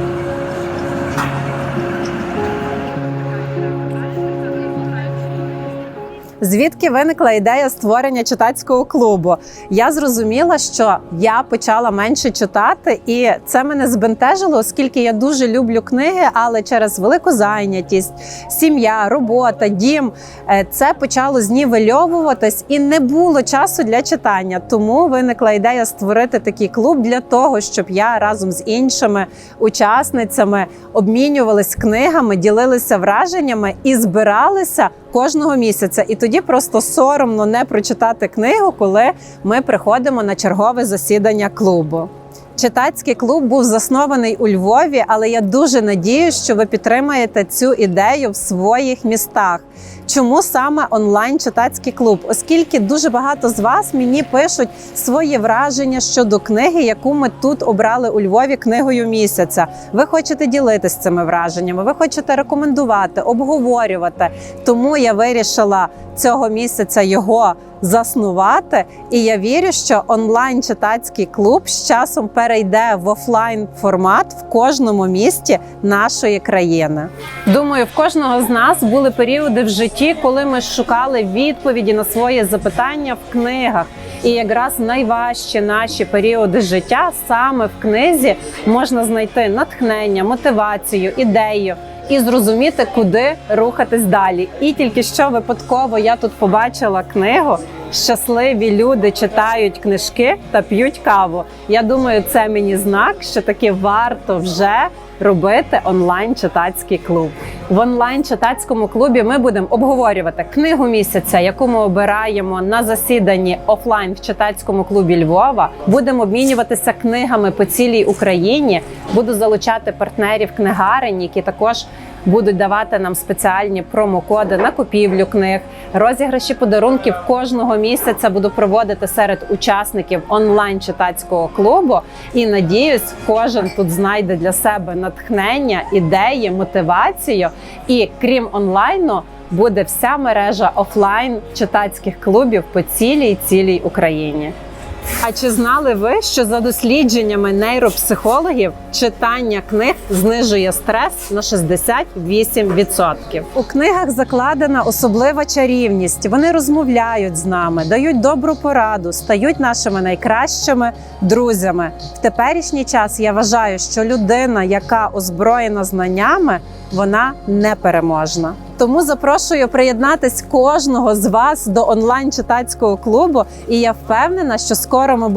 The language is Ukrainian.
Bye. Звідки виникла ідея створення читацького клубу? Я зрозуміла, що я почала менше читати, і це мене збентежило, оскільки я дуже люблю книги, але через велику зайнятість, сім'я, робота, дім е, це почало знівельовуватись і не було часу для читання. Тому виникла ідея створити такий клуб для того, щоб я разом з іншими учасницями обмінювалися книгами, ділилися враженнями і збиралися кожного місяця. І тоді просто соромно не прочитати книгу, коли ми приходимо на чергове засідання клубу. Читацький клуб був заснований у Львові, але я дуже надіюсь, що ви підтримаєте цю ідею в своїх містах. Чому саме онлайн читацький клуб? Оскільки дуже багато з вас мені пишуть свої враження щодо книги, яку ми тут обрали у Львові книгою місяця. Ви хочете ділитися цими враженнями, ви хочете рекомендувати, обговорювати. Тому я вирішила цього місяця його заснувати. І я вірю, що онлайн читацький клуб з часом перейде в офлайн формат в кожному місті нашої країни. Думаю, в кожного з нас були періоди в житті, коли ми шукали відповіді на свої запитання в книгах. І якраз найважчі наші періоди життя саме в книзі можна знайти натхнення, мотивацію, ідею і зрозуміти, куди рухатись далі. І тільки що випадково я тут побачила книгу. Щасливі люди читають книжки та п'ють каву. Я думаю, це мені знак, що таки варто вже робити онлайн читацький клуб. В онлайн читацькому клубі ми будемо обговорювати книгу місяця, яку ми обираємо на засіданні офлайн в читацькому клубі Львова. Будемо обмінюватися книгами по цілій Україні. Буду залучати партнерів книгарень, які також будуть давати нам спеціальні промокоди на купівлю книг, розіграші подарунків кожного місяця буду проводити серед учасників онлайн читацького клубу. І надіюсь, кожен тут знайде для себе натхнення, ідеї, мотивацію. І крім онлайну, буде вся мережа офлайн читацьких клубів по цілій цілій Україні. А чи знали ви, що за дослідженнями нейропсихологів читання книг знижує стрес на 68%? У книгах закладена особлива чарівність. Вони розмовляють з нами, дають добру пораду, стають нашими найкращими друзями. В теперішній час я вважаю, що людина, яка озброєна знаннями, вона непереможна. Тому запрошую приєднатись кожного з вас до онлайн читацького клубу, і я впевнена, що скоро ми будемо.